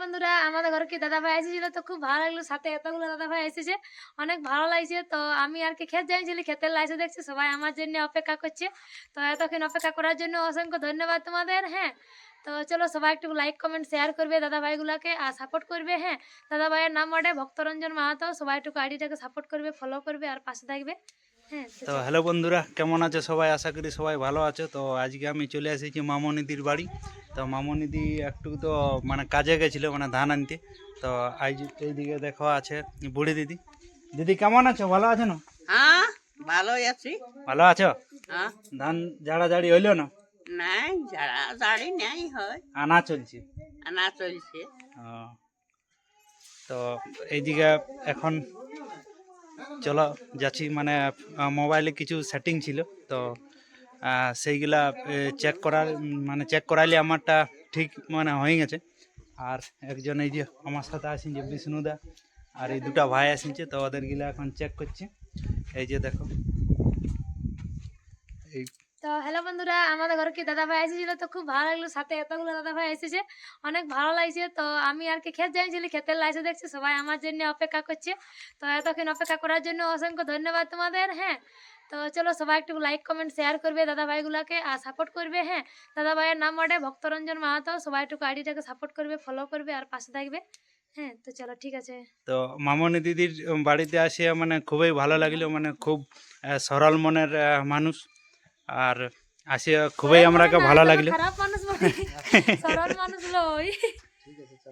বন্ধুরা, আমাদের ঘরে কি দাদা ভাই এসেছিল? তো খুব ভালো লাগল সাথে এতগুলো দাদা ভাই এসেছে। অনেক ভালো লাগছে। তো আমি আর কি খেত যাইছিলি খেতে লাইসে দেখছি সবাই আমার জন্য অপেক্ষা করছে। তো এতক্ষণ অপেক্ষা করার জন্য অসংখ্য ধন্যবাদ তোমাদের হ্যাঁ? তো চলো সবাই একটু লাইক কমেন্ট শেয়ার করবে দাদা ভাইগুলোকে আর সাপোর্ট করবে হ্যাঁ? দাদা ভাইয়ের নাম ওঠে ভক্তরঞ্জন মাহাতো সবাই একটু আইডিটাকে সাপোর্ট করবে ফলো করবে আর পাশে থাকবে হ্যাঁ? তো তো হ্যালো বন্ধুরা কেমন আছে সবাই? আশা করি সবাই ভালো আছে। তো আজকে আমি চলে এসেছি মামনিদির বাড়ি। তো মামনিদি একটু তো মানে কাজে গেছিল মানে ধান আনতে। তো আজ এইদিকে দেখো আছে বুড়ি দিদি। দিদি কেমন আছো? ভালো আছো না? হ্যাঁ ভালোই আছি। ভালো আছো? হ্যাঁ। ধান ঝাড়া ঝাড়ি হইল না? নাই যারা দাড়ি নেই হয়। আনা চলছে। আনা চলছে। তো এইদিকে এখন চলো যাচ্ছি মানে মোবাইলে কিছু সেটিং ছিল তো সেইগুলা চেক করার মানে চেক করাইলে আমারটা ঠিক মানে হয়ে গেছে। আর একজন এই যে আমার সাথে আসেন যে বিষ্ণুদা আর এই দুটা ভাই আসিনছে তো ওদেরগুলা এখন চেক করছে। এই যে দেখো এই তো হ্যালো বন্ধুরা, আমাদের ঘরে কি দাদা ভাই এসেছিল? তো খুব ভালো লাগল সাথে এতগুলো দাদা ভাই এসেছে, অনেক ভালো লাগছে। তো আমি আর কি খেত যাইছিলি, খেতের লাইসে দেখছি, সবাই আমার জন্য অপেক্ষা করছে। তো এতক্ষণ অপেক্ষা করার জন্য অসংখ্য ধন্যবাদ তোমাদের হ্যাঁ। তো চলো সবাই একটু লাইক কমেন্ট শেয়ার করবে দাদা ভাইগুলোকে আর সাপোর্ট করবে হ্যাঁ। দাদা ভাইয়ের নাম ওঠে ভক্তরঞ্জন মাহাতো, সবাই একটু আইডিটাকে সাপোর্ট করবে ফলো করবে আর পাশে থাকবে হ্যাঁ। তো চলো ঠিক আছে। তো মামনি দিদির বাড়িতে আসে মানে খুবই ভালো লাগল মানে খুব সরল মনের মানুষ। আর আসে খুবই আমরাকে ভালো লাগল। খারাপ মানুষ সরল মানুষ লই।